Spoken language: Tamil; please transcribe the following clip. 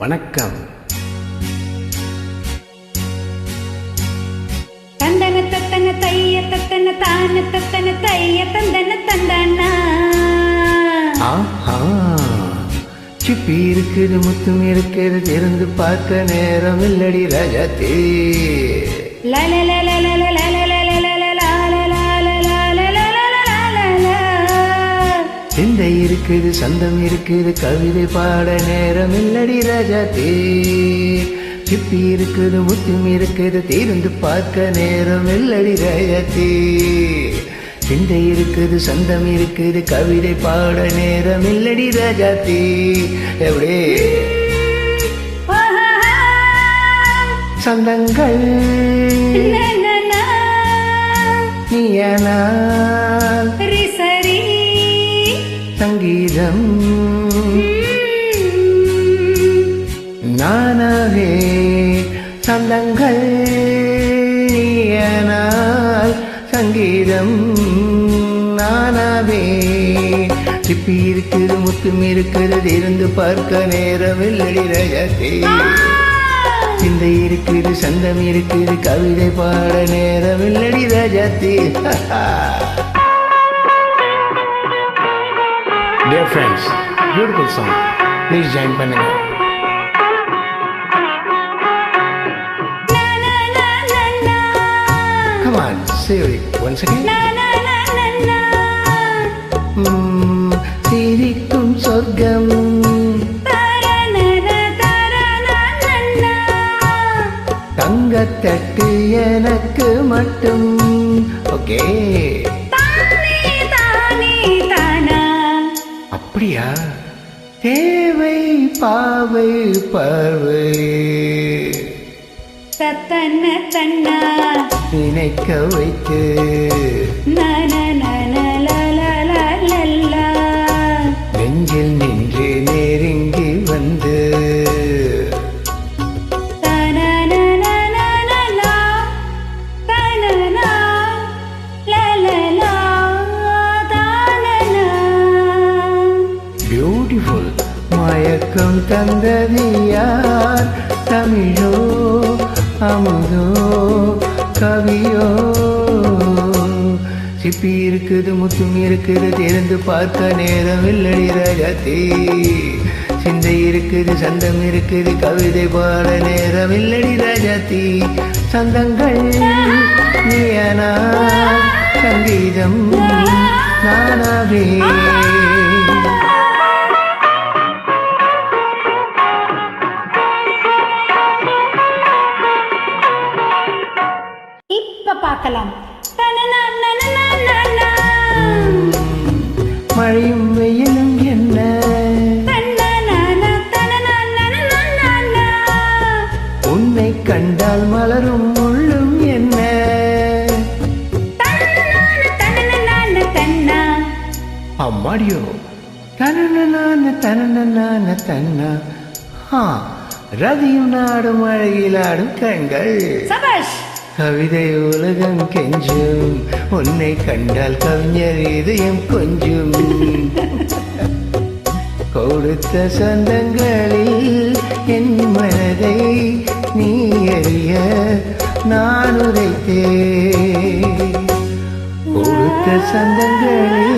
வணக்கம். தந்தன தத்தன தைய தத்தன தான தத்தன தைய தந்தன தந்தானா. ஆஹா. சிப்பி இருக்குது முத்தும் இருக்குது திறந்து பார்க்க நேரம் இல்லடி ரஜத்தே சிந்தை இருக்குது சந்தம் இருக்குது கவிதை பாட நேரம் இல்லடி ரஜத்தே சிப்பி இருக்குது முத்தும் இருக்குது திறந்து பார்க்க நேரம் இல்லடி ரஜத்தே சிந்தை இருக்குது சந்தம் இருக்குது கவிதை பாட நேரம் இல்லடி ரஜத்தே எப்படி சந்தங்கள். நீயனால் சரி சங்கீதம் நானாவே சந்தங்கள் நீயனால் சங்கீதம். நானாவே சிப்பி இருக்குது முத்தும் இருக்கிறது இருந்து பார்க்க நேரம் இல்லடி ரஜத்தே சிந்தை இருக்குது சந்தம் இருக்குது கவிதை பாட நேரம் இல்லடி ரஜத்தே dear friends beautiful song please join பண்ணுங்கள் Come on, say once again. Hmm, சிரிக்கும் சொர்க்கம். தங்கத்தட்டு எனக்கு மட்டும். ஓகே அப்படியா தேவை பாவை பார்வை தத்தன தன்னா நினைக்க வைத்து. நனநனலலலலலா. நெஞ்சில் நின்று மயக்கம் தந்ததியார். தமிழோ அமுதோ கவியோ. சிப்பி இருக்குது முத்தும் இருக்குது தெரிந்து பார்க்க நேரம் இல்லடி ரகத்தே சிந்தை இருக்குது சந்தம் இருக்குது கவிதை பாட நேரம் இல்லடி ரஜதி சந்தங்கள் நீயனா சங்கீதம் நானாவே. கண்டால் மலரும் முள்ளும் என்ன. அம்மாடியோ. தனனனான தனனனான தன்னா. ஆ ரதியும் நாடும் அழகிலாடும் கண்கள். கவிதை உலகம் கெஞ்சும். உன்னை கண்டால் கவிஞர் இதயம் கொஞ்சும். கொடுத்த சொந்தங்களில் எரிய நான் உரைத்தே கொடுத்த சொந்தங்களில்